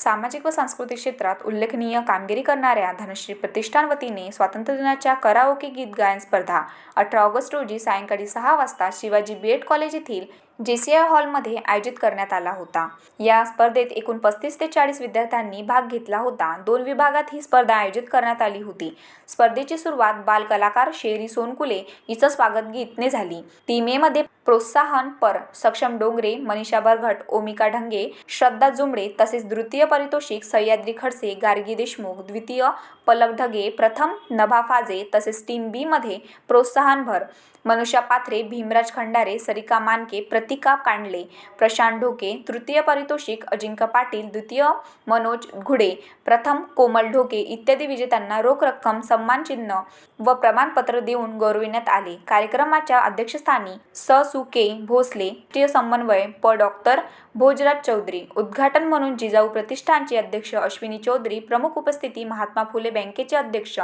सामाजिक व सांस्कृतिक क्षेत्रात उल्लेखनीय कामगिरी करणाऱ्या धनश्री प्रतिष्ठान वतीने स्वातंत्र्य दिनाच्या कराओके गीत गायन स्पर्धा अठरा ऑगस्ट रोजी सायंकाळी सहा वाजता शिवाजी बी एड कॉलेज येथील जेसीआय हॉलमध्ये आयोजित करण्यात आला होता. या स्पर्धेत एकूण पस्तीस ते चाळीस विद्यार्थ्यांनी भाग घेतला होता. दोन विभागात ही स्पर्धा आयोजित करण्यात आली होती. स्पर्धेची सुरुवात बालकलाकार शेरी सोनकुले हिचं स्वागत गीतने झाली. ती मे मध्ये प्रोत्साहन पर सक्षम डोंगरे मनीषा बरघट ओमिका ढंगे श्रद्धा जुमडे तसेच द्वितीय पारितोषिक सह्याद्री खडसे गार्गी देशमुख द्वितीय पलक ढगे प्रथम नभा फाजे तसेच टीम बी मध्ये प्रोत्साहनभर मनुष्या पाथरे भीमराज खंडारे सरिका मानके प्रतिका कांडले प्रशांत ढोके तृतीय पारितोषिक अजिंक्य पाटील द्वितीय मनोज घुडे प्रथम कोमल ढोके इत्यादी विजेत्यांना रोख रक्कम सन्मानचिन्ह व प्रमाणपत्र देऊन गौरविण्यात आले. कार्यक्रमाच्या अध्यक्षस्थानी स. सु. के. भोसले राष्ट्रीय समन्वय प. डॉक्टर भोजराज चौधरी उद्घाटन म्हणून जिजाऊ प्रतिष्ठानचे अध्यक्ष अश्विनी चौधरी प्रमुख उपस्थिती महात्मा फुले बँकेचे अध्यक्ष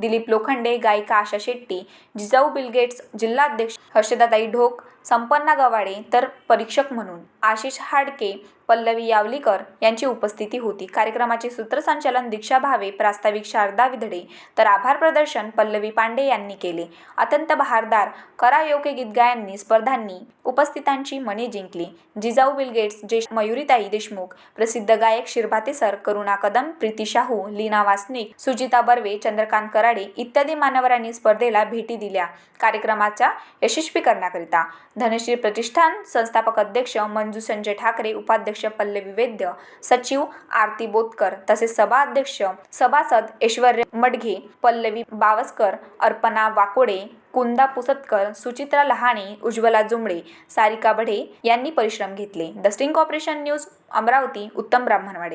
दिलीप लोखंडे गायिका आशा शेट्टी जिजाऊ बिलगेट्स जिल्हाध्यक्ष हर्षदाताई ढोक संपन्ना गवाडे तर परीक्षक म्हणून. आशिष हाडके पल्लवी यावलीकर यांची उपस्थिती होती. कार्यक्रमाचे सूत्रसंचालन दीक्षा भावे प्रास्ताविक शारदा विधडे तर आभार प्रदर्शन पल्लवी पांडे यांनी केले. अत्यंत बहारदार करायोके गीत गायांनी स्पर्धांनी उपस्थितांची मने जिंकली. जिजाऊ बिलगेट्स जे मयुरीताई देशमुख प्रसिद्ध गायक शिरभाते सर करुणा कदम प्रीती शाहू लीना वासनिक सुजिता बर्वे चंद्रकांत कराडे इत्यादी मान्यवरांनी स्पर्धेला भेटी दिल्या. कार्यक्रमाच्या यशस्वी करण्याकरिता धनश्री प्रतिष्ठान संस्थापक अध्यक्ष मंजू संजय ठाकरे उपाध्यक्ष पल्लवी वैद्य सचिव आरती बोतकर तसेच सभा अध्यक्ष सभासद ऐश्वर्य मडघे पल्लवी बावस्कर अर्पणा वाकोडे कुंदा पुसतकर सुचित्रा लहाणे उज्ज्वला जुमडे सारिका बढे यांनी परिश्रम घेतले. The sting operation news Amravati Uttam Brahmanwade.